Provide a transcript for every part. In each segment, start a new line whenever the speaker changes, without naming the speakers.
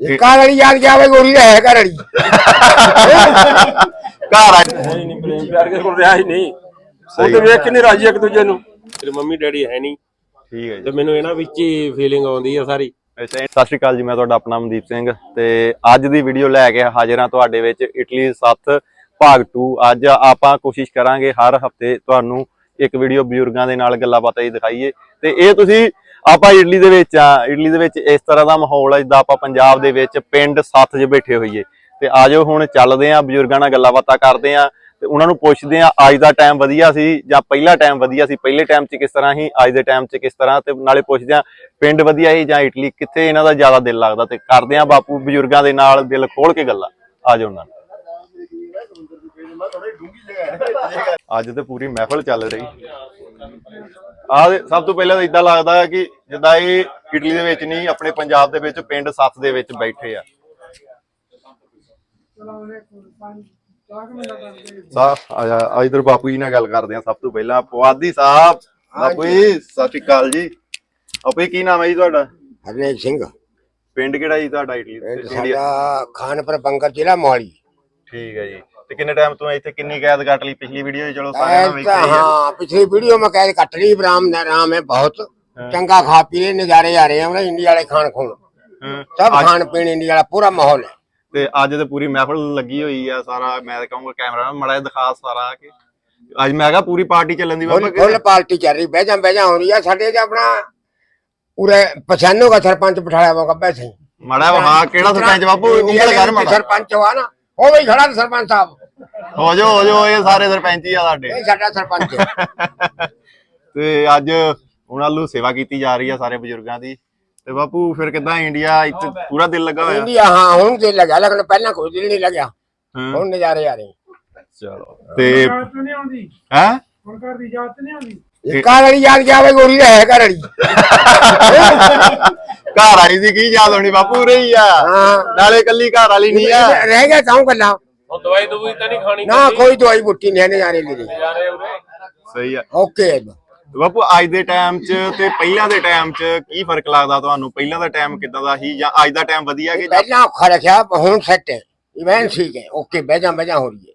ਘਰ ਵਾਲੀ ਯਾਦ ਗਿਆ ਵੇ ਗੋਰੀ ਹੈ ਘਰ ਵਾਲੀ।
ਘਰ ਆ।
ਹੈ ਨਹੀਂ ਪ੍ਰੇਮ ਪਿਆਰ ਕਿਸੇ ਕੋਲ ਰਿਹਾ ਹੀ ਨਹੀਂ। ਉਹ ਤੇ ਵੇਖ ਕੇ ਨਹੀਂ ਰਾਜੀ ਇੱਕ ਦੂਜੇ ਨੂੰ। ਤੇਰੇ ਮੰਮੀ ਡੈਡੀ ਹੈ ਨਹੀਂ।
ਠੀਕ ਹੈ ਜੀ।
ਤੇ ਮੈਨੂੰ ਇਹਨਾਂ ਵਿੱਚ ਹੀ ਫੀਲਿੰਗ ਆਉਂਦੀ ਆ ਸਾਰੀ।
ਸਤਿ ਸ਼੍ਰੀ ਅਕਾਲ ਜੀ ਮੈਂ ਤੁਹਾਡਾ ਆਪਣਾ ਮਨਦੀਪ ਸਿੰਘ। ਤੇ ਅੱਜ ਦੀ ਵੀਡੀਓ ਲੈ ਕੇ ਹਾਜ਼ਰ ਹਾਂ ਤੁਹਾਡੇ ਵਿੱਚ ਇਟਲੀ 7 ਭਾਗ 2 ਅੱਜ ਆਪਾਂ ਕੋਸ਼ਿਸ਼ ਕਰਾਂਗੇ ਹਰ ਹਫ਼ਤੇ ਤੁਹਾਨੂੰ ਇੱਕ ਵੀਡੀਓ ਬਜ਼ੁਰਗਾਂ ਦੇ ਨਾਲ ਗੱਲਾਂ ਬਾਤਾਂ ਹੀ ਦਿਖਾਈਏ। ਤੇ ਇਹ ਤੁਸੀਂ ਆਪਾਂ ਇਟਲੀ ਦੇ ਵਿੱਚ ਆ, ਇਟਲੀ ਦੇ ਵਿੱਚ ਇਸ ਤਰ੍ਹਾਂ ਦਾ ਮਾਹੌਲ ਹੈ ਜਿੱਦਾਂ ਆਪਾਂ ਪੰਜਾਬ ਦੇ ਵਿੱਚ ਪਿੰਡ ਸੱਤ 'ਚ ਬੈਠੇ ਹੋਈਏ। ਤੇ ਆਜੋ ਹੁਣ ਚੱਲਦੇ ਆਂ, ਬਜ਼ੁਰਗਾਂ ਨਾਲ ਗੱਲਾਂ ਬਾਤਾਂ ਕਰਦੇ ਆਂ ਤੇ ਉਹਨਾਂ ਨੂੰ ਪੁੱਛਦੇ ਆਂ, ਅੱਜ ਦਾ ਟਾਈਮ ਵਧੀਆ ਸੀ ਜਾਂ ਪਹਿਲਾ ਟਾਈਮ ਵਧੀਆ ਸੀ? ਪਹਿਲੇ ਟਾਈਮ 'ਚ ਕਿਸ ਤਰ੍ਹਾਂ ਸੀ? ਅੱਜ ਦੇ ਟਾਈਮ 'ਚ ਕਿਸ ਤਰ੍ਹਾਂ? ਤੇ ਨਾਲੇ ਪੁੱਛਦੇ ਆਂ, ਪਿੰਡ ਵਧੀਆ ਸੀ ਜਾਂ ਇਟਲੀ? ਕਿੱਥੇ ਇਹਨਾਂ ਦਾ ਜ਼ਿਆਦਾ ਦਿਲ ਲੱਗਦਾ? ਤੇ ਕਰਦੇ ਆਂ ਬਾਪੂ ਬਜ਼ੁਰਗਾਂ ਦੇ ਨਾਲ ਦਿਲ ਖੋਲ ਕੇ ਗੱਲਾਂ। ਆਜੋ ਉਹਨਾਂ ਨਾਲ। ਅੱਜ ਤੇ ਪੂਰੀ ਮਹਿਫਲ ਚੱਲ ਰਹੀ। ਆ ਸਭ ਤੋਂ ਪਹਿਲਾਂ ਤਾਂ ਇਦਾਂ ਲੱਗਦਾ ਹੈ ਕਿ ਜਿੱਦਾਂ ਇਹ ਇਟਲੀ ਦੇ ਵਿੱਚ ਨਹੀਂ ਆਪਣੇ ਪੰਜਾਬ ਦੇ ਵਿੱਚ ਪਿੰਡ ਸੱਤ ਦੇ ਵਿੱਚ ਬੈਠੇ ਆ। ਸਾ ਆ ਇਧਰ ਬਾਪੂ ਜੀ ਨਾਲ ਗੱਲ ਕਰਦੇ ਆ ਸਭ ਤੋਂ ਪਹਿਲਾਂ। ਪਵਾਦੀ ਸਾਹਿਬ ਬਾਪੂ ਜੀ ਸਤਿ ਸ਼੍ਰੀ ਅਕਾਲ ਜੀ। ਆਪੂ ਜੀ ਕੀ ਨਾਮ ਹੈ ਜੀ ਤੁਹਾਡਾ?
ਹਰਨੇਕ ਸਿੰਘ।
ਪਿੰਡ ਕਿਹੜਾ ਜੀ ਤੁਹਾਡਾ ਇਟਲੀ?
ਸਾਡਾ ਖਾਨਪੁਰ ਬੰਗਰ ਜ਼ਿਲ੍ਹਾ ਮੋਹਾਲੀ।
ਠੀਕ ਹੈ ਜੀ। ਤੇ ਕਿੰਨੇ ਟਾਈਮ ਤੋਂ ਇੱਥੇ ਕਿੰਨੀ ਕੈਦ ਕੱਟ ਲਈ? ਪਿਛਲੀ ਵੀਡੀਓ ਚਲੋ ਸਾਰਿਆਂ ਨੂੰ ਵੇਖੀ ਹਾਂ
ਪਿਛਲੀ ਵੀਡੀਓ ਮੈਂ ਕੈਦ ਕੱਟ ਲਈ ਬਰਾਮ ਦਾ ਨਾਮ ਹੈ ਬਹੁਤ। ਚੰਗਾ ਖਾ ਪੀ ਲੈ ਨਜ਼ਾਰੇ ਆ ਰਹੇ ਆ ਇੰਡੀਆ ਵਾਲੇ
ਖਾਣ
ਖੋਣ
ਸਭ
ਖਾਣ ਪੀਣ ਇੰਡੀਆ ਵਾਲਾ ਪੂਰਾ ਮਾਹੌਲ ਹੈ।
ਤੇ ਅੱਜ ਤੇ ਪੂਰੀ ਮਹਿਫਲ ਲੱਗੀ ਹੋਈ ਆ ਸਾਰਾ ਮੈਂ ਕਹੂੰਗਾ ਕੈਮਰਾ ਮੜਾ ਦਿਖਾ ਸਾਰਾ ਕਿ। ਅੱਜ ਮੈਂ ਕਹਾ ਪੂਰੀ ਪਾਰਟੀ ਚੱਲਣ ਦੀ ਬਾਬਾ
ਫੁੱਲ ਪਾਰਟੀ ਚੱਲ ਰਹੀ ਬਹਿ ਜਾ ਬਹਿ ਜਾ ਹੋ ਰਹੀ ਆ ਸਾਡੇ ਜ ਆਪਣਾ ਉਰੇ ਪਛਾਨੋਗਾ ਸਰਪੰਚ ਬਿਠਾਇਆ ਵਾ ਗੱਬੇ
ਮੜਾ ਵਾ ਕਿਹੜਾ ਸਰਪੰਚ ਬਾਪੂ? ਉਂਗਲ ਕਰ ਮੜਾ।
ਸਰਪੰਚ ਵਾ ਨਾ। ਹੋ ਗਈ ਖੜਾ ਸਰਪੰਚ ਸਾਹਿਬ।
ਹੋ ਜੋ ਹੋ ਜੋ ਇਹ ਸਾਰੇ ਸਰਪੰਚ ਹੀ ਆ ਸਾਡੇ।
ਇਹ ਸਾਡਾ ਸਰਪੰਚ
ਤੇ ਅੱਜ ਉਹਨਾਂ ਨੂੰ ਸੇਵਾ ਕੀਤੀ ਜਾ ਰਹੀ ਆ ਸਾਰੇ ਬਜ਼ੁਰਗਾਂ ਦੀ। ਤੇ ਬਾਪੂ ਫਿਰ ਕਿਦਾਂ ਇੰਡੀਆ ਇੱਥੇ ਪੂਰਾ ਦਿਲ ਲੱਗਾ ਹੋਇਆ?
ਇੰਡੀਆ ਹਾਂ ਹੁਣ ਤੇ ਲੱਗਾ ਲੇਕਿਨ ਪਹਿਲਾਂ ਕੋਈ ਦਿਲ
ਨਹੀਂ
ਲੱਗਿਆ। ਹੁਣ ਨਜ਼ਾਰੇ ਆ ਰਹੇ।
ਚਲੋ। ਤੇ
ਹੁਣ ਘਰ ਦੀ ਨਹੀਂ ਆਉਂਦੀ?
ਘਰ ਵਾਲੀ ਯਾਦ ਕਿਆ ਵੇ ਗੋਰੀ ਦਾ ਹੈ ਘਰ ਵਾਲੀ।
ਘਰ ਵਾਲੀ ਦੀ ਕੀ ਯਾਦ ਹੋਣੀ ਬਾਪੂ ਰਹੀ ਆ। ਨਾਲੇ ਕੱਲੀ ਘਰ ਵਾਲੀ ਨਹੀਂ ਆ।
ਰਹਿ ਗਿਆ ਕਾਉਂ ਕੱਲਾ
ਨਾ ਕੋਈ ਦਵਾਈ ਬੁੱਟੀ ਨਹੀਂ ਨੇ ਜਾਣੇ
ਸਹੀ ਆ।
ਓਕੇ
ਬਾਪੂ ਅੱਜ ਦੇ ਟਾਈਮ 'ਚ ਤੇ ਪਹਿਲਾਂ ਦੇ ਟਾਈਮ 'ਚ ਕੀ ਫ਼ਰਕ ਲੱਗਦਾ ਤੁਹਾਨੂੰ? ਪਹਿਲਾਂ ਦਾ ਟਾਈਮ ਕਿਦਾਂ ਦਾ ਸੀ ਜਾਂ ਅੱਜ ਦਾ ਟਾਈਮ ਵਧੀਆ ਕਿ ਪਹਿਲਾਂ
ਔਖਾ ਰੱਖਿਆ ਹੁਣ ਸੈੱਟ ਹੈ। ਇਵੈਨ ਠੀਕ ਹੈ। ਓਕੇ ਬਹਿ ਜਾ ਬਹਿ ਜਾ ਹੋ ਰਹੀ ਹੈ।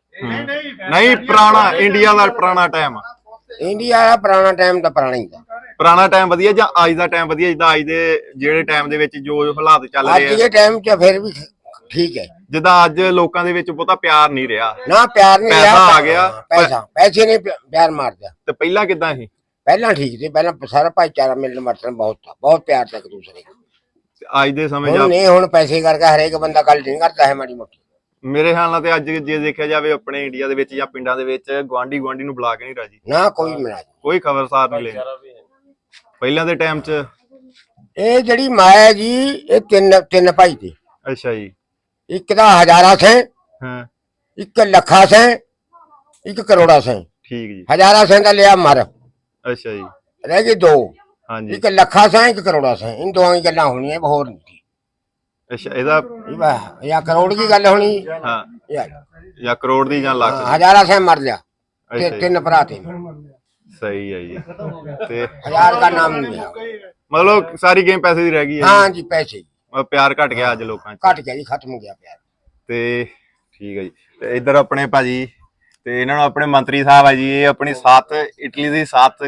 ਨਹੀਂ ਪੁਰਾਣਾ ਇੰਡੀਆ ਦਾ ਪੁਰਾਣਾ ਟਾਈਮ
ਆ। ਇੰਡੀਆ ਆ ਪੁਰਾਣਾ ਟਾਈਮ ਤਾਂ ਪੁਰਾਣਾ ਹੀ ਆ।
ਪੁਰਾਣਾ ਟਾਈਮ ਵਧੀਆ ਜਾਂ ਅੱਜ ਦਾ ਟਾਈਮ ਵਧੀਆ? ਜਿੱਦਾਂ ਅੱਜ ਦੇ ਜਿਹੜੇ ਟਾਈਮ ਦੇ ਵਿੱਚ ਜੋ ਹਾਲਾਤ ਚੱਲ ਰਹੇ ਆ।
ਅੱਜ ਦੇ ਟਾਈਮ 'ਚ ਫਿਰ ਵੀ ਠੀਕ ਹੈ।
ਜਿੱਦਾਂ ਅੱਜ ਲੋਕਾਂ ਦੇ ਵਿੱਚ ਬਹੁਤਾ ਪਿਆਰ ਨਹੀਂ ਰਿਹਾ।
ਨਾ
ਪਿਆਰ
ਨਹੀਂ
ਰਿਹਾ ਪੈਸਾ
ਆ ਗਿਆ। ਪੈਸਾ ਪੈਸੇ ਨੇ ਪਿਆਰ ਮਾਰਦਾ।
ਤੇ ਪਹਿਲਾਂ ਕਿਦਾਂ ਸੀ?
ਪਹਿਲਾਂ ਠੀਕ ਸੀ ਪਹਿਲਾਂ ਸਾਰਾ ਭਾਈਚਾਰਾ ਮਿਲਣ ਵਰਤਣ ਬਹੁਤ ਥਾ ਬਹੁਤ ਪਿਆਰ ਤੱਕ
ਦੂਸਰੇ ਅੱਜ ਦੇ ਸਮੇਂ
ਜਾਂ ਨਹੀਂ ਹੁਣ ਪੈਸੇ ਕਰਕੇ ਹਰੇਕ ਬੰਦਾ ਕੱਲ ਨਹੀਂ ਕਰਦਾ ਹੈ ਮਾੜੀ ਮੋਟੀ।
ਮੇਰੇ ਹਾਲ ਨਾਲ ਤੇ ਅੱਜ ਜੇ ਦੇਖਿਆ ਜਾਵੇ ਆਪਣੇ ਇੰਡੀਆ ਦੇ ਵਿੱਚ ਜਾਂ ਪਿੰਡਾਂ ਦੇ ਵਿੱਚ ਗਵਾਂਢੀ ਗਵਾਂਢੀ ਨੂੰ ਬੁਲਾ ਕੇ ਨਹੀਂ ਰਾਜੀ।
ਨਾ ਕੋਈ ਮਿਲਾ
ਕੋਈ ਖਬਰਸਾਰ ਨਹੀਂ ਲੈ। ਪਹਿਲਾਂ ਦੇ ਟਾਈਮ 'ਚ?
ਇਹ ਜਿਹੜੀ ਮਾਇਆ ਜੀ ਇਹ ਤਿੰਨ ਤਿੰਨ ਭਾਈ ਸੀ।
ਅੱਛਾ ਜੀ।
ਇੱਕ ਦਾ ਹਜ਼ਾਰਾ ਸੇ
ਹਾਂ।
ਇੱਕ ਲੱਖਾ ਸੇ ਇੱਕ ਕਰੋੜਾਂ ਸੇ।
ਠੀਕ ਜੀ।
ਹਜ਼ਾਰਾ ਸੇ ਦਾ ਲਿਆ ਮਰ।
ਅੱਛਾ ਜੀ।
ਰਹਿ ਗਏ ਦੋ।
ਹਾਂਜੀ।
ਇੱਕ ਲੱਖਾਂ ਸੇ ਇੱਕ ਕਰੋੜਾਂ ਸੇ। ਇਹ ਦੋਆਂ ਦੀ ਗੱਲਾਂ ਹੋਣੀਆਂ ਹੋਰ ਨਹੀਂ।
ਅੱਛਾ ਇਹਦਾ
ਜਾਂ ਕਰੋੜ ਦੀ ਗੱਲ ਹੋਣੀ।
ਹਾਂ। ਜਾਂ ਕਰੋੜ ਦੀ ਜਾਂ ਲੱਖ ਦੀ।
ਹਜ਼ਾਰਾਂ ਸੇ ਮਰ ਲਿਆ
ਅੱਛਾ
ਤੇ
ਜੀ,
ਤਿੰਨ ਭਰਾ ਤੇ।
ਸਹੀ ਹੈ ਜੀ। ਤੇ
ਹਜ਼ਾਰ ਦਾ ਨਾਮ ਨਹੀਂ ਲਿਆ।
ਮਤਲਬ ਸਾਰੀ ਗੇਮ ਪੈਸੇ ਦੀ ਰਹਿ ਗਈ ਹੈ।
ਹਾਂ ਜੀ ਪੈਸੇ।
ਮਤਲਬ ਪਿਆਰ ਘਟ ਗਿਆ ਅੱਜ ਲੋਕਾਂ 'ਚ।
ਘਟ ਗਿਆ ਜੀ ਖਤਮ ਹੋ ਗਿਆ ਪਿਆਰ।
ਤੇ ਠੀਕ ਹੈ ਜੀ। ਤੇ ਇੱਧਰ ਆਪਣੇ ਭਾਜੀ ਤੇ ਇਹਨਾਂ ਨੂੰ ਆਪਣੇ ਮੰਤਰੀ ਸਾਹਿਬ ਆ ਜੀ ਇਹ ਆਪਣੀ ਸੱਤ ਇਟਲੀ ਦੀ ਸੱਤ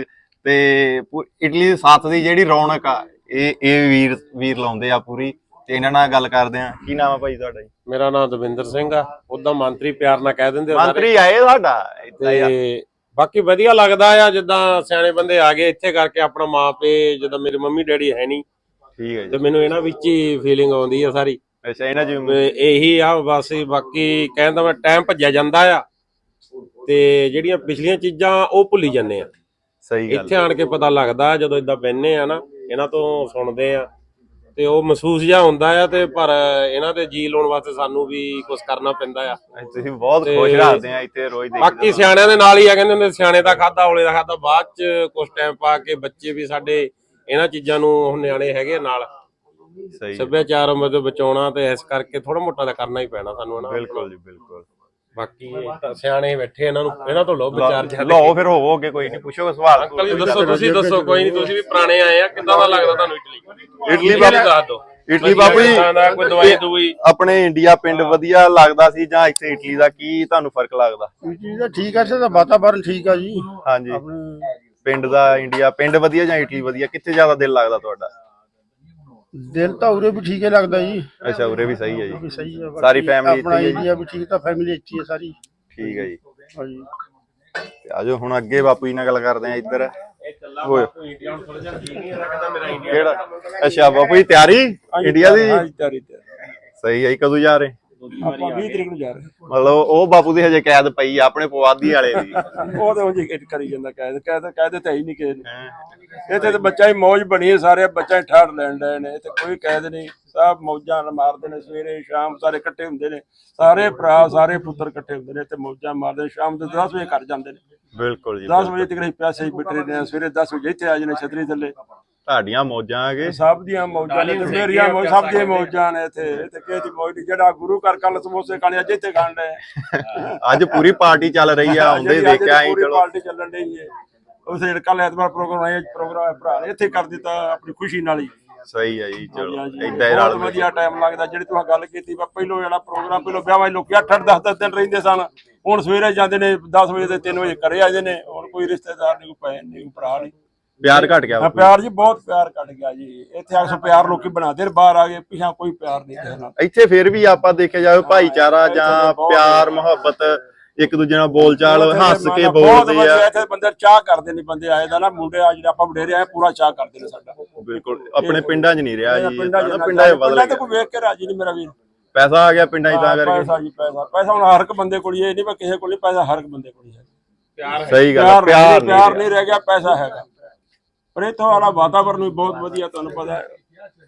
ਤੇ ਪੂ- ਇਟਲੀ ਦੀ ਸੱਤ ਦੀ ਜਿਹੜੀ ਰੌਣਕ ਆ ਇਹ ਇਹ ਵੀਰ ਵੀਰ ਲਾਉਂਦੇ ਆ ਪੂਰੀ। ਤੇ ਇਹਨਾਂ ਨਾਲ ਗੱਲ ਕਰਦੇ ਆ ਕੀ ਨਾਮ ਆ ਭਾਈ ਤੁਹਾਡਾ ਜੀ?
ਮੇਰਾ ਨਾਮ ਦਵਿੰਦਰ ਸਿੰਘ ਆ। ਉਦਾਂ ਮੰਤਰੀ ਪਿਆਰ ਨਾਲ ਕਹਿ ਦਿੰਦੇ ਆ ਸਾਰੇ।
ਮੰਤਰੀ ਆਏ ਸਾਡਾ ਏਦਾਂ ਹੀ ਆ।
ਤੇ ਬਾਕੀ ਵਧੀਆ ਲੱਗਦਾ ਆ ਜਿੱਦਾਂ ਸਿਆਣੇ ਬੰਦੇ ਆ ਗਏ ਇੱਥੇ ਕਰਕੇ ਆਪਣਾ ਮਾਪੇ ਜਦੋਂ ਮੇਰੇ ਮੰਮੀ ਡੈਡੀ ਹੈ ਨਹੀਂ।
ਠੀਕ ਹੈ
ਤੇ
ਜੀ।
ਮੈਨੂੰ ਇਹਨਾਂ ਵਿੱਚ ਹੀ ਫੀਲਿੰਗ ਆਉਂਦੀ ਆ ਸਾਰੀ।
ਅੱਛਾ ਇਹਨਾਂ ਜੀ
ਤੇ ਇਹੀ ਆ ਬਸ ਹੀ ਬਾਕੀ ਕਹਿੰਦਾ ਮੈਂ ਟਾਈਮ ਭੱਜਿਆ ਜਾਂਦਾ ਆ। ਤੇ ਜਿਹੜੀਆਂ ਪਿਛਲੀਆਂ ਚੀਜ਼ਾਂ ਉਹ ਭੁੱਲੀ ਜਾਂਦੇ ਆ।
ਸਹੀ ਗੱਲ
ਇੱਥੇ ਆਣ ਕੇ ਪਤਾ ਲੱਗਦਾ ਜਦੋਂ ਇਦਾਂ ਬੈੰਨੇ ਆ ਨਾ ਇਹਨਾਂ ਤੋਂ ਸੁਣਦੇ ਆ। ਤੇ ਉਹ ਮਹਿਸੂਸ ਜਿਹਾ ਹੁੰਦਾ ਆ ਤੇ ਪਰ ਇਹਨਾਂ ਦੇ ਜੀ ਲਾਉਣ ਵਾਸਤੇ ਸਾਨੂੰ ਵੀ ਕੁਝ ਕਰਨਾ ਪੈਂਦਾ ਆ।
ਤੁਸੀਂ ਬਹੁਤ
ਤੇ-
ਖੁਸ਼ ਰੱਖਦੇ ਆ ਇੱਥੇ ਰੋਜ਼ ਦੇਖਦੇ
ਬਾਕੀ ਸਿਆਣਿਆਂ ਦੇ ਨਾਲ ਹੀ ਆ ਕਹਿੰਦੇ ਹੁੰਦੇ ਸਿਆਣੇ ਦਾ ਖਾਦਾ ਔਲੇ ਦਾ ਖਾਦਾ ਬਾਅਦ ਚ ਕੁਝ ਟਾਈਮ ਪਾ ਕੇ ਬੱਚੇ ਵੀ ਸਾਡੇ ਇਹਨਾਂ ਚੀਜ਼ਾਂ ਨੂੰ ਹੁਣ ਨਿਆਣੇ ਹੈਗੇ ਆ ਨਾਲ।
ਸਹੀ। ਹੈ।
ਸੱਭਿਆਚਾਰ ਮਤਲਬ ਬਚਾਉਣਾ ਤੇ ਇਸ ਕਰਕੇ ਥੋੜਾ ਮੋਟਾ ਤਾਂ ਕਰਨਾ ਹੀ ਪੈਣਾ ਸਾਨੂੰ ਹਨਾ
ਬਿਲਕੁਲ ਜੀ ਬਿਲਕੁਲ।
ਬਾਕੀ ਇਹ ਤਾਂ ਸਿਆਣੇ ਬੈਠੇ ਇਹਨਾਂ ਨੂੰ ਇਹਨਾਂ ਤੋਂ ਲੋ ਵਿਚਾਰ ਜ਼ਿਆਦਾ
ਲਓ ਫਿਰ ਹੋਵੋ ਅੱਗੇ ਕੋਈ ਨਹੀਂ ਪੁੱਛੋ ਸਵਾਲ।
ਅੰਕਲ ਜੀ ਦੱਸੋ ਤੁਸੀਂ ਦੱਸੋ ਕੋਈ ਨਹੀਂ ਤੁਸੀਂ ਵੀ ਪੁਰਾਣੇ ਆਏ ਆ ਕਿੱਦਾਂ ਦਾ ਲੱਗਦਾ ਤੁਹਾਨੂੰ ਇਟਲੀ?
ਇਟਲੀ
ਬਾਰੇ ਦੱਸ ਦਿਓ।
ਇਟਲੀ ਬਾਪੂ ਜੀ
ਕਿੱਦਾਂ ਦਾ ਕੋਈ ਦਵਾਈ ਦੂਈ?
ਆਪਣੇ ਇੰਡੀਆ ਪਿੰਡ ਵਧੀਆ ਲੱਗਦਾ ਸੀ ਜਾਂ ਇੱਥੇ ਇਟਲੀ ਦਾ ਕੀ ਤੁਹਾਨੂੰ ਫ਼ਰਕ ਲੱਗਦਾ?
ਚੀਜ਼ ਤਾਂ ਠੀਕ ਆ ਇੱਥੇ ਤਾਂ ਵਾਤਾਵਰਨ ਠੀਕ ਆ ਜੀ।
ਹਾਂਜੀ।
ਆਪਣੇ
ਪਿੰਡ ਦਾ ਇੰਡੀਆ ਪਿੰਡ ਵਧੀਆ ਜਾਂ ਇਟਲੀ ਵਧੀਆ ਕਿੱਥੇ ਜ਼ਿਆਦਾ ਦਿਲ ਲੱਗਦਾ ਤੁਹਾਡਾ?
ਦਿਲ ਤਾਂ ਉਰੇ ਵੀ ਠੀਕ ਹੀ ਲੱਗਦਾ ਜੀ।
ਅੱਛਾ ਉਰੇ ਵੀ ਸਹੀ ਹੈ ਜੀ।
ਵੀ ਸਹੀ ਆ
ਸਾਰੀ
ਬਾਕੀ
family
ਆਪਣਾ
ਇੱਥੇ ਹੀ ਹੈ ਜੀ।
ਇੰਡੀਆ ਵੀ ਠੀਕ ਤਾਂ ਫੈਮਿਲੀ ਇੱਥੇ ਹੀ ਆ ਸਾਰੀ।
ਠੀਕ ਹੈ ਜੀ।
ਹਾਂਜੀ।
ਤੇ ਆਜੋ ਹੁਣ ਅੱਗੇ ਬਾਪੂ ਜੀ ਨਾਲ ਗੱਲ ਕਰਦੇ ਆ ਇੱਧਰ। ਓਏ
ਇੰਡੀਆ ਨੂੰ ਥੋੜਾ ਜਿਹਾ ਠੀਕ ਨਹੀਂ ਰੱਖਦਾ ਮੇਰਾ ਇੰਡੀਆ
ਕਿਹੜਾ? ਅੱਛਾ ਬਾਪੂ ਜੀ ਤਿਆਰੀ? ਇੰਡੀਆ ਦੀ?
ਤਿਆਰੀ।
ਸਹੀ ਹੈ ਜੀ ਕਦੋਂ ਜਾ ਰਹੇ?
ਆਪਾਂ 20 ਤਰੀਕ ਨੂੰ ਜਾ ਰਹੇ
ਮਤਲਬ ਉਹ ਬਾਪੂ ਦੀ ਹਜੇ ਕੈਦ ਪਈ ਆ ਆਪਣੇ ਪਵਾਦੀ ਵਾਲੇ ਦੀ।
ਉਹ ਤਾਂ ਉਂਝ ਕਰੀ ਜਾਂਦਾ ਕਾਇਦ ਕਾਇਦ ਕਾਇਦ ਤਾਂ ਹੈ ਨਹੀਂ ਕਿਸੇ ਨੂੰ ਇੱਥੇ ਤਾਂ ਬੱਚਾ ਹੀ ਮੌਜ ਬਣੀ ਹੈ ਸਾਰੇ ਬੱਚਾ ਹੀ ਠਾੜ ਲੈਣ ਡਏ ਨੇ ਇੱਥੇ ਕੋਈ ਕੈਦ ਨਹੀਂ। ਸਭ ਮੌਜਾਂ ਮਾਰਦੇ ਨੇ ਸਵੇਰੇ ਸ਼ਾਮ ਸਾਰੇ ਇਕੱਠੇ ਹੁੰਦੇ ਨੇ। ਸਾਰੇ ਭਰਾ ਸਾਰੇ ਪੁੱਤਰ ਇਕੱਠੇ ਹੁੰਦੇ ਨੇ ਤੇ ਮੌਜਾਂ ਮਾਰਦੇ ਸ਼ਾਮ ਦੇ 10 ਵਜੇ ਘਰ ਜਾਂਦੇ ਨੇ।
ਬਿਲਕੁਲ ਜੀ
10 ਵਜੇ ਤੱਕ ਅਸੀਂ ਪਿਆਸੇ ਹੀ ਬਿਠੇ ਨੇ ਸਵੇਰੇ 10 ਵਜੇ ਇੱਥੇ ਆ ਜਾਣੇ ਛਤਰੀ ਥੱਲੇ।
ਤੁਹਾਡੀਆਂ ਮੌਜਾਂ ਆਗੇ
ਸਭ ਦੀਆਂ ਮੌਜਾਂ ਨੇ ਤੇ ਮੇਰੀਆਂ ਮੌਜ ਸਭ ਦੀਆਂ ਮੌਜਾਂ ਨੇ ਇੱਥੇ। ਤੇ ਕਿਸੇ ਦੀ ਮੌਜ ਨਹੀਂ ਜਿਹੜਾ ਗੁਰੂ ਘਰ ਕੱਲ ਸਮੋਸੇ ਖਾਣੇ ਅੱਜ ਇੱਥੇ ਖਾਣ
ਅੱਜ ਪੂਰੀ ਪਾਰਟੀ ਚੱਲ ਰਹੀ ਆ ਆਉਂਦੇ ਦੇਖਿਆ ਹੀ
ਪੂਰੀ
ਚਲੋ।
ਪਾਰਟੀ ਚੱਲਣ ਡਈ ਹੈ ਉਸ ਕੱਲ ਐਤਵਾਰ ਪ੍ਰੋਗਰਾਮ ਆਇਆ ਪ੍ਰੋਗਰਾਮ ਹੈ ਭਰਾ ਇੱਥੇ ਕਰ ਦਿੱਤਾ ਆਪਣੀ ਖੁਸ਼ੀ ਨਾਲ ਹੀ।
ਸਹੀ ਹੈ ਜੀ ਚਲੋ। ਇਦਾਂ ਹੀ ਰਲ
ਵਧੀਆ ਟਾਈਮ ਲੱਗਦਾ ਜਿਹੜੀ ਤੁਸੀਂ ਗੱਲ ਕੀਤੀ ਵਾ ਪਹਿਲੋਂ ਜਿਹੜਾ ਪ੍ਰੋਗਰਾਮ ਪਹਿਲੋਂ ਵਿਆਹਾਂ 'ਚ ਲੋਕੀ 8 10 10 ਦਿਨ ਰਹਿੰਦੇ ਸਨ। ਹੁਣ ਸਵੇਰੇ ਜਾਂਦੇ ਨੇ 10 ਵਜੇ ਤੇ 3 ਵਜੇ ਘਰੇ ਆ ਜਾਂਦੇ ਨੇ ਹੁਣ ਕੋਈ ਰਿਸ਼ਤੇਦਾਰ ਨਹੀਂ ਕੋਈ ਭੈਣ ਨਹੀਂ ਭਰਾ ਨਹੀਂ।
ਪਿਆਰ ਘਟ ਗਿਆ
ਹਾਂ। ਪਿਆਰ ਜੀ ਬਹੁਤ ਪਿਆਰ ਕੱਟ ਗਿਆ ਜੀ। ਇੱਥੇ ਆ ਕੇ ਪਿਆਰ ਲੋਕੀ ਬਣਾਦੇ ਬਾਹਰ ਆ ਗਏ ਪਿਛਾ ਕੋਈ ਪਿਆਰ ਨਹੀਂ ਕਿਸੇ ਨਾਲ।
ਇੱਥੇ ਫਿਰ ਵੀ ਆਪਾਂ ਦੇਖਿਆ ਜਾਵੇ ਭਾਈਚਾਰਾ ਜਾਂ ਪਿਆਰ ਮੁਹੱਬਤ ਇੱਕ ਦੂਜੇ ਨਾਲ ਬੋਲਚਾਲ ਹੱਸ ਕੇ ਬੋਲਦੇ ਆ।
ਇੱਥੇ ਬੰਦੇ ਚਾਹ ਕਰਦੇ ਨੇ ਬੰਦੇ ਆਏ ਦਾ ਨਾ ਮੁੰਡੇ ਆ ਜਿਹੜੇ ਆਪਾਂ ਵਡੇਰੇ ਆਏ ਪੂਰਾ ਚਾਹ ਕਰਦੇ ਨੇ ਸਾਡਾ।
ਬਿਲਕੁਲ ਆਪਣੇ ਪਿੰਡਾਂ 'ਚ ਨਹੀਂ ਰਿਹਾ ਜੀ
ਪਿੰਡਾਂ ਚ
ਬਦਲ ਗਿਆ
ਕੋਈ ਵੇਖ ਕੇ ਰਾਜੀ ਨਹੀਂ ਮੇਰਾ ਵੀਰ।
ਪੈਸਾ ਆ ਗਿਆ ਪਿੰਡਾਂ 'ਚ ਤਾਂ ਕਰਕੇ।
ਪੈਸਾ ਜੀ ਪੈਸਾ। ਪੈਸਾ ਹੁਣ ਹਰ ਇੱਕ ਬੰਦੇ ਕੋਲ ਹੀ ਹੈ, ਇਹ ਨਹੀਂ ਮੈਂ ਕਿਸੇ ਕੋਲ ਨਹੀਂ ਪੈਸਾ ਹਰ ਇੱਕ ਬੰਦੇ ਕੋਲ ਹੀ ਹੈ।
ਪਿਆਰ
ਸਹੀ ਗੱਲ
ਪਿਆਰ
ਪਿਆਰ
ਨਹੀਂ ਰਹਿ ਗਿਆ ਪੈਸਾ ਹੈਗਾ। ਪਰ ਇੱਥੋਂ ਵਾਲਾ ਵਾਤਾਵਰਨ ਵੀ ਬਹੁਤ ਵਧੀਆ ਤੁਹਾਨੂੰ ਪਤਾ ਹੈ।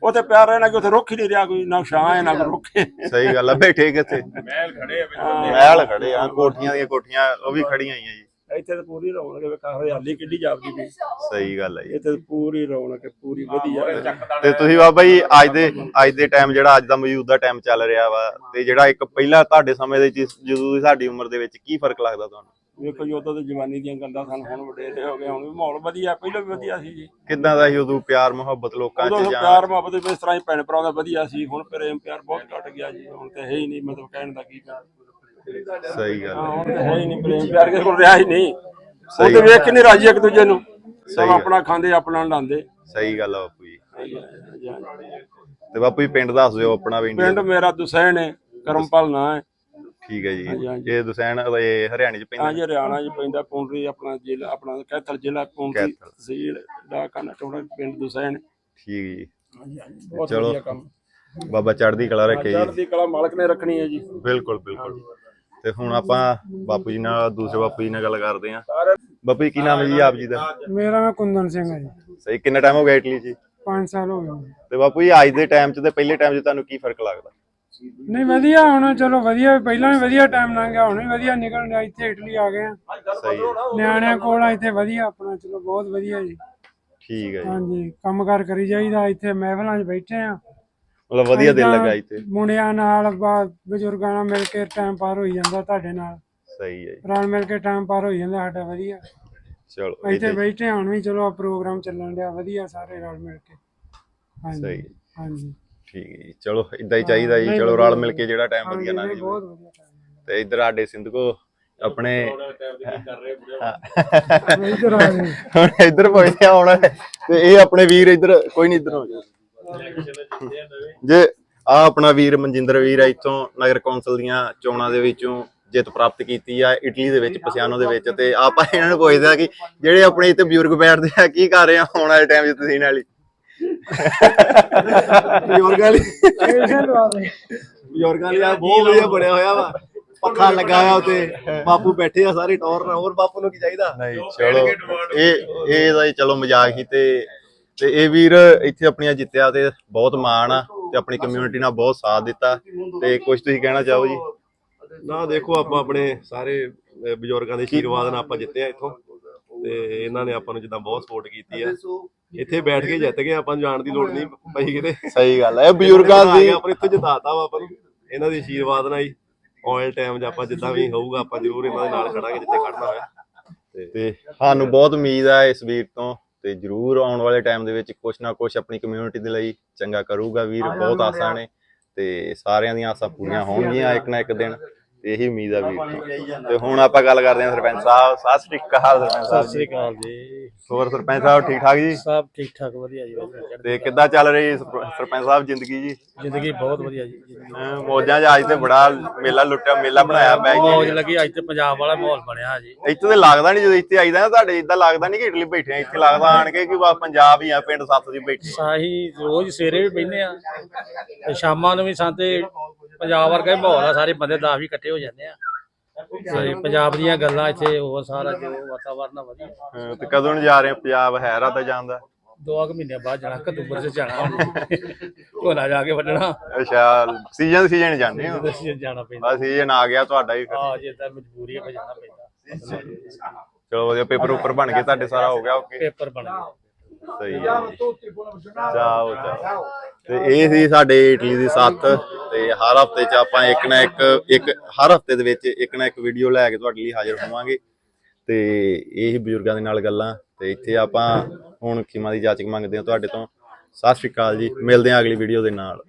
ਉੱਥੇ ਪਿਆਰ ਰਹਿਣਾ ਕਿ ਉੱਥੇ ਰੁੱਖ ਹੀ ਨਹੀਂ ਰਿਹਾ ਕੋਈ ਨਾ ਛਾਂ ਹੈ ਨਾ ਕੋਈ ਰੁੱਖ ਹੈ।
ਸਹੀ ਗੱਲ ਆ ਬੈਠੇ ਕਿੱਥੇ?
ਮਹਿਲ ਖੜੇ ਆ ਵਿੱਚ
ਮਹਿਲ ਖੜੇ ਆ ਕੋਠੀਆਂ ਦੀਆਂ ਕੋਠੀਆਂ ਉਹ ਵੀ ਖੜੀਆਂ ਹੀ ਆ ਜੀ।
ਇੱਥੇ ਤਾਂ ਪੂਰੀ ਰੌਣਕ ਹੈ ਵੇਖਾ ਹਰਿਆਲੀ ਕਿੱਡੀ ਜਾਪਦੀ ਵੀ
ਸਹੀ ਗੱਲ ਆ ਜੀ।
ਇੱਥੇ ਤਾਂ ਪੂਰੀ ਰੌਣਕ ਹੈ ਪੂਰੀ ਵਧੀਆ
ਤੇ ਤੁਸੀਂ ਬਾਬਾ ਜੀ ਅੱਜ ਦੇ ਅੱਜ ਦੇ ਟਾਈਮ ਜਿਹੜਾ ਅੱਜ ਦਾ ਮੌਜੂਦਾ ਟਾਈਮ ਚੱਲ ਰਿਹਾ ਵਾ ਤੇ ਜਿਹੜਾ ਇੱਕ ਪਹਿਲਾਂ ਤੁਹਾਡੇ ਸਮੇਂ ਦੇ ਵਿੱਚ ਜਦੋਂ ਸਾਡੀ ਉਮਰ ਦੇ ਵਿੱਚ ਕੀ ਫ਼ਰਕ ਲੱਗਦਾ ਤੁਹਾਨੂੰ?
ਵੇਖੋ ਜੀ ਉਦੋਂ ਤੇ ਜਵਾਨੀ ਦੀਆਂ ਗੱਲਾਂ ਸਾਨੂੰ ਹੁਣ ਵਡੇਰੇ ਹੋ ਗਏ ਹੁਣ ਵੀ ਮਾਹੌਲ ਵਧੀਆ ਪਹਿਲਾਂ ਵੀ ਵਧੀਆ ਸੀ ਜੀ।
ਕਿੱਦਾਂ ਦਾ ਸੀ ਉਦੋਂ ਪਿਆਰ ਮੁਹੱਬਤ ਲੋਕਾਂ
ਉਦੋਂ
'ਚ ਜਾਂ
ਪਿਆਰ ਮੁਹੱਬਤ ਵੀ ਇਸ ਤਰ੍ਹਾਂ ਹੀ ਭੈਣ ਭਰਾ ਦਾ ਵਧੀਆ ਸੀ ਹੁਣ ਪ੍ਰੇਮ ਪਿਆਰ ਬਹੁਤ ਘਟ ਗਿਆ ਜੀ ਹੁਣ ਤੇ ਹੈ ਹੀ ਨਹੀਂ ਮਤਲਬ ਕਹਿਣ ਦਾ ਕੀ
ਸਹੀ ਗੱਲ
ਹਾਂ। ਹੁਣ ਤੇ ਹੈ ਹੀ ਨਹੀਂ ਪ੍ਰੇਮ ਪਿਆਰ ਕਿਸੇ ਕੋਲ ਰਿਹਾ ਹੀ ਨਹੀਂ। ਉਹ ਤੇ ਵੇਖ ਕੇ ਨਹੀਂ ਰਾਜੀ ਇੱਕ ਦੂਜੇ ਨੂੰ। ਸਭ
ਗੱਲ।
ਆਪਣਾ ਖਾਂਦੇ ਆਪਣਾ ਲਾਂਦੇ।
ਸਹੀ ਗੱਲ ਆ ਬਾਪੂ ਜੀ। ਤੇ ਬਾਪੂ ਜੀ ਪਿੰਡ ਦੱਸ ਦਿਓ ਆਪਣਾ ਵੀ
ਪਿੰਡ ਮੇਰਾ ਦੁਸਹਿਣ ਹੈ ਕਰਮਪਾਲ ਨਾਂ ਹੈ।
ਠੀਕ ਹੈ ਜੀ।
ਹਾਂਜੀ।
ਇਹ ਦੁਸਹਿਣ ਇਹ ਹਰਿਆਣੇ 'ਚ ਪੈਂਦਾ।
ਹਾਂਜੀ ਹਰਿਆਣਾ ਜੀ ਪੈਂਦਾ ਪੌਂਡਰੀ ਆਪਣਾ ਜ਼ਿਲ੍ਹਾ ਆਪਣਾ ਕੈਥਲ ਜ਼ਿਲ੍ਹਾ ਪੌਂਡਰੀ
ਕੈਥਲ।
ਤਹਿਸੀਲ ਡਾਕਾ ਟੋੜਾ ਪਿੰਡ ਦੁਸਹਿਣ।
ਠੀਕ ਜੀ।
ਬਹੁਤ
ਚਲੋ।
ਵਧੀਆ ਕੰਮ।
ਬਾਬਾ ਚੜ੍ਹਦੀ ਕਲਾ ਰੱਖੇ ਜੀ।
ਚੜ੍ਹਦੀ ਕਲਾ ਮਾਲਕ ਨੇ ਰੱਖਣੀ ਹੈ ਜੀ।
ਬਿਲਕੁਲ ਬਿਲਕੁਲ। ਤੇ ਹੁਣ ਆਪਾਂ ਬਾਪੂ ਜੀ ਨਾਲ ਦੂਸਰੇ ਬਾਪੂ ਜੀ ਨਾਲ ਗੱਲ ਕਰਦੇ ਆਂ ਬਾਪੂ ਜੀ ਕੀ ਨਾਮ ਹੈ ਜੀ ਆਪ ਜੀ ਦਾ?
ਮੇਰਾ ਨਾਮ ਕੁੰਦਨ ਸਿੰਘ ਹੈ ਜੀ।
ਸਹੀ ਕਿੰਨਾ ਟਾਈਮ ਹੋ ਗਿਆ ਇਟਲੀ 'ਚ?
5 ਸਾਲ ਹੋ ਗਏ।
ਤੇ ਬਾਪੂ ਜੀ ਅੱਜ ਦੇ ਟਾਈਮ 'ਚ ਤੇ ਪਹਿਲੇ ਟਾਈਮ 'ਚ ਤੁਹਾਨੂੰ ਕੀ ਫ਼ਰਕ ਲੱਗਦਾ?
ਨਹੀਂ ਵਧੀਆ ਹੁਣ ਚਲੋ ਵਧੀਆ ਪਹਿਲਾਂ ਵੀ ਵਧੀਆ ਟਾਈਮ ਲੰਘ ਗਿਆ ਹੁਣ ਵੀ ਵਧੀਆ ਨਿਕਲ ਗਿਆ ਇੱਥੇ ਇਟਲੀ ਆ ਗਏ ਆ।
ਸਹੀ ਹੈ
ਨਿਆਣਿਆਂ ਕੋਲ ਆ ਇੱਥੇ ਵਧੀਆ ਆਪਣਾ ਚਲੋ ਬਹੁਤ ਵਧੀਆ ਜੀ।
ਠੀਕ ਹੈ ਜੀ।
ਹਾਂਜੀ ਕੰਮਕਾਰ ਕਰੀ ਜਾਈਦਾ ਇੱਥੇ ਮਹਿਫਲਾਂ 'ਚ ਬੈਠੇ ਆ।
ਮਤਲਬ ਵਧੀਆ ਦਿਲ
ਏਦਾਂ
ਲੱਗਾ ਇੱਥੇ।
ਮੁੰਡਿਆਂ ਨਾਲ ਬਾ- ਬਜ਼ੁਰਗਾਂ ਨਾਲ ਮਿਲ ਕੇ ਟਾਈਮ ਪਾਰ ਹੋਈ ਜਾਂਦਾ ਤੁਹਾਡੇ ਨਾਲ।
ਸਹੀ ਹੈ ਜੀ।
ਰਲ ਮਿਲ ਕੇ ਟਾਈਮ ਪਾਰ ਹੋਈ ਜਾਂਦਾ ਸਾਡਾ ਵਧੀਆ।
ਚਲੋ
ਇੱਥੇ। ਬੈਠੇ ਹੁਣ ਵੀ ਚਲੋ ਆ ਪ੍ਰੋਗਰਾਮ ਚੱਲਣ ਡਿਆ ਵਧੀਆ ਸਾਰੇ ਰਲ ਮਿਲ ਕੇ। ਹਾਂਜੀ
ਸਹੀ
ਹਾਂਜੀ।
ਠੀਕ ਹੈ ਜੀ। ਚਲੋ ਇਦਾਂ ਹੀ ਚਾਹੀਦਾ ਜੀ। ਚਲੋ ਰਲ ਮਿਲ ਕੇ ਜਿਹੜਾ ਟਾਈਮ ਵਧੀਆ ਲੰਘ ਜਾਵੇ
ਬਹੁਤ ਵਧੀਆ time
ਤੇ ਇੱਧਰ ਸਾਡੇ ਸਿੰਧ ਕੋ ਆਪਣੇ
ਹੈ। ਇੱਧਰ ਆ ਗਏ
ਹੁਣ ਇੱਧਰ ਪਹੁੰਚਿਆ ਹੁਣ। ਤੇ ਇਹ ਆਪਣੇ ਵੀਰ ਇੱਧਰ ਕੋਈ ਨਹੀਂ ਇੱਧਰ ਹੋ ਜਾ ਜੇ ਆ ਆਪਣਾ ਵੀਰ ਮਨਜਿੰਦਰ ਵੀਰ ਆ ਇੱਥੋਂ ਨਗਰ ਕੌਂਸਲ ਦੀਆਂ ਚੋਣਾਂ ਦੇ ਵਿੱਚੋਂ ਜਿੱਤ ਪ੍ਰਾਪਤ ਕੀਤੀ ਆ ਇਟਲੀ ਦੇ ਵਿੱਚ ਪਸਿਆਨੋ ਦੇ ਵਿੱਚ। ਤੇ ਆਪਾਂ ਇਹਨਾਂ ਨੂੰ ਪੁੱਛਦੇ ਆ ਕਿ ਜਿਹੜੇ ਆਪਣੇ ਇੱਥੇ ਬਜ਼ੁਰਗ ਬੈਠਦੇ ਆ ਕੀ ਕਰ ਰਹੇ ਆ ਆਉਣ ਵਾਲੇ ਟਾਈਮ 'ਚ ਤੁਸੀਂ ਨਾਲ ਹੀ ਬਜ਼ੁਰਗਾਂ
ਬਹੁਤ ਵਧੀਆ ਬਣਿਆ ਹੋਇਆ ਵਾ। ਪੱਖਾ ਲੱਗਾ ਹੋਇਆ ਉਤੇ। ਬਾਪੂ ਬੈਠੇ ਆ ਸਾਰੇ ਟੌਰ ਨਾਲ। ਹੋਰ ਬਾਪੂ ਨੂੰ ਕੀ ਚਾਹੀਦਾ?
ਨਹੀਂ ਚਲੋ ਇਹ ਇਹ ਦਾ ਚਲੋ ਮਜ਼ਾਕ ਹੀ ਤੇ ਤੇ ਇਹ ਵੀਰ ਇੱਥੇ ਆਪਣੀਆਂ ਜਿੱਤਿਆ ਤੇ ਬਹੁਤ ਮਾਣ ਆ ਤੇ ਆਪਣੀ ਕਮਿਊਨਿਟੀ ਨਾਲ ਬਹੁਤ ਸਾਥ ਦਿੱਤਾ। ਤੇ ਕੁਝ ਤੁਸੀਂ ਕਹਿਣਾ ਚਾਹੋ ਜੀ?
ਨਾ ਦੇਖੋ ਆਪਾਂ ਆਪਣੇ ਸਾਰੇ ਬਜ਼ੁਰਗਾਂ ਦੇ ਆਸ਼ੀਰਵਾਦ ਨਾਲ ਆਪਾਂ ਜਿੱਤੇ ਆ ਇੱਥੋਂ। ਤੇ ਇਹਨਾਂ ਨੇ ਆਪਾਂ ਨੂੰ ਜਿੱਦਾਂ ਬਹੁਤ ਸਪੋਰਟ ਕੀਤੀ ਆ। ਇੱਥੇ ਬੈਠ ਕੇ ਜਿੱਤ ਗਏ ਆਪਾਂ ਨੂੰ ਜਾਣ ਦੀ ਲੋੜ ਨਹੀਂ ਪਈ ਕਿਤੇ।
ਸਹੀ ਗੱਲ ਹੈ ਇਹ ਬਜ਼ੁਰਗਾਂ ਦੀ
ਆਪਾਂ ਇੱਥੇ ਜਿਤਾਤਾ ਵਾ ਆਪਾਂ ਨੂੰ। ਇਹਨਾਂ ਦੇ ਆਸ਼ੀਰਵਾਦ ਨਾਲ ਹੀ ਆਉਣ ਟਾਈਮ 'ਚ ਆਪਾਂ ਜਿੱਦਾਂ ਵੀ ਹੋਊਗਾ ਆਪਾਂ ਜ਼ਰੂਰ ਇਹਨਾਂ ਦੇ ਨਾਲ ਖੜਾਂਗੇ ਜਿੱਥੇ ਖੜਨਾ ਹੋਇਆ।
ਤੇ ਸਾਨੂੰ ਬਹੁਤ ਉਮੀਦ ਹੈ ਇਸ ਵੀਰ ਤੋਂ ਤੇ ਜਰੂਰ ਆਉਣ ਵਾਲੇ ਟਾਈਮ ਦੇ ਵਿੱਚ ਕੁਛ ਨਾ ਕੁਛ ਆਪਣੀ ਕਮਿਊਨਿਟੀ ਦੇ ਲਈ ਚੰਗਾ ਕਰੂਗਾ ਵੀਰ ਬਹੁਤ ਆਸਾਂ ਨੇ। ਤੇ ਸਾਰਿਆਂ ਦੀਆਂ ਆਸਾਂ ਪੂਰੀਆਂ ਹੋਣਗੀਆਂ ਇੱਕ ਨਾ ਇੱਕ ਦਿਨ। ਇਹੀ ਉਮੀਦ ਆ ਵੀਰ ਤੋਂ ਹੁਣ ਆਪਾਂ ਗੱਲ ਕਰਦੇ ਹਾਂ ਸਰਪੰਚ ਸਾਹਿਬ। ਸਤਿ ਸ੍ਰੀ ਅਕਾਲ ਸਰਪੰਚ ਸਾਹਿਬ
ਸਤਿ ਸ੍ਰੀ
ਜੀ
ਅਕਾਲ ਜੀ।
ਹੋਰ ਸਰਪੰਚ ਸਾਹਿਬ ਠੀਕ ਠਾਕ ਜੀ?
ਸਭ ਠੀਕ ਠਾਕ ਵਧੀਆ ਜੀ
ਤੇ ਕਿੱਦਾਂ ਚੱਲ ਰਹੀ ਸਰਪ- ਸਰਪੰਚ ਸਾਹਿਬ ਜ਼ਿੰਦਗੀ ਜੀ?
ਜ਼ਿੰਦਗੀ ਬਹੁਤ ਵਧੀਆ ਜੀ
ਮੌਜਾਂ 'ਚ ਅੱਜ ਤੇ ਬੜਾ ਮੇਲਾ ਲੁੱਟਿਆ ਮੇਲਾ ਬਣਾਇਆ ਬੈ
ਮੌਜ ਲੱਗੀ ਅੱਜ ਤੇ ਪੰਜਾਬ ਵਾਲਾ ਮਾਹੌਲ ਬਣਿਆ ਜੀ।
ਇੱਥੇ ਤੇ ਲੱਗਦਾ ਨਹੀਂ ਜਦੋਂ ਇੱਥੇ ਆਈਦਾ ਨਾ ਤੁਹਾਡੇ ਇਦਾਂ ਲੱਗਦਾ ਨਹੀਂ ਕਿ ਇਟਲੀ ਬੈਠੇ ਆ ਇੱਥੇ ਲੱਗਦਾ ਆਣ ਕੇ ਕਿ ਬਸ ਪੰਜਾਬ ਹੀ ਆ ਪਿੰਡ ਸੱਤ ਦੀ ਬੈਠੇ।
ਸਾਹੀ ਰੋਜ਼ ਸਵੇਰੇ ਵੀ ਬਹਿੰਦੇ ਆ ਤੇ ਸ਼ਾਮਾਂ ਨੂੰ ਵੀ ਸਾਂਤੇ ਪੰਜਾਬ ਵਰਗਾ ਹੀ ਮਾਹੌਲ ਆ ਸਾਰੇ ਬੰਦੇ ਦਸ ਵੀ ਇਕੱਠੇ ਹੋ ਜਾਂਦੇ ਆ। ਤੇ ਪੰਜਾਬ ਦੀਆਂ ਗੱਲਾਂ ਇੱਥੇ ਹੋਰ ਸਾਰਾ ਜੋ ਵਾਤਾਵਰਨ ਆ ਵਧੀਆ।
ਤੇ ਕਦੋਂ ਨੂੰ ਜਾ ਰਹੇ ਆ ਪੰਜਾਬ ਹੈ ਰਾਤਾ ਜਾਂਦਾ।
ਦੋ ਕੁ ਮਹੀਨੇ ਬਾਅਦ ਜਾਣਾ ਕਦੂਬਰ ਚ ਜਾਣਾ। ਝੋਨਾ ਜਾ ਕੇ ਵੱਢਣਾ।
ਅੱਛਾ ਸੀਜ਼ਨ ਸੀਜ਼ਨ ਜਾਂਦੇ ਹੋ?
ਅਸੀਂ ਜਾਣਾ ਪੈਂਦਾ।
ਆ ਸੀਜ਼ਨ ਆ ਗਿਆ ਤੁਹਾਡਾ ਵੀ ਫਿਰ।
ਆ ਜੇ ਤਾਂ ਮਜਬੂਰੀ ਹੈ ਫਿਰ ਜਾਣਾ ਪੈਂਦਾ।
ਚਲੋ ਵਧੀਆ ਪੇਪਰ ਉੱਪਰ ਬਣ ਗਏ ਤੁਹਾਡੇ ਸਾਰਾ ਹੋ ਗਿਆ ਓਕੇ
ਪੇਪਰ ਬਣ ਗਿਆ
ਸਹੀ ਹੈ। ਜੀ। ਜਾਓ ਜਾਓ। ਤੇ ਇਹ ਸੀ ਸਾਡੇ ਇਟਲੀ ਦੀ ਸੱਤ ਤੇ ਹਰ ਹਫ਼ਤੇ ਚ ਆਪਾਂ ਇੱਕ ਨਾ ਇੱਕ ਇੱਕ ਹਰ ਹਫ਼ਤੇ ਦੇ ਵਿੱਚ ਇੱਕ ਨਾ ਇੱਕ ਵੀਡੀਓ ਲੈ ਕੇ ਤੁਹਾਡੇ ਲਈ ਹਾਜ਼ਰ ਹੋਵਾਂਗੇ। ਤੇ ਇਹੀ ਬਜ਼ੁਰਗਾਂ ਦੇ ਨਾਲ ਗੱਲਾਂ। ਤੇ ਇੱਥੇ ਆਪਾਂ ਹੁਣ ਖਿਮਾ ਦੀ ਜਾਚਕ ਮੰਗਦੇ ਹਾਂ ਤੁਹਾਡੇ ਤੋਂ। ਸਤਿ ਸ਼੍ਰੀ ਅਕਾਲ ਜੀ। ਮਿਲਦੇ ਹਾਂ ਅਗਲੀ ਵੀਡੀਓ ਦੇ ਨਾਲ।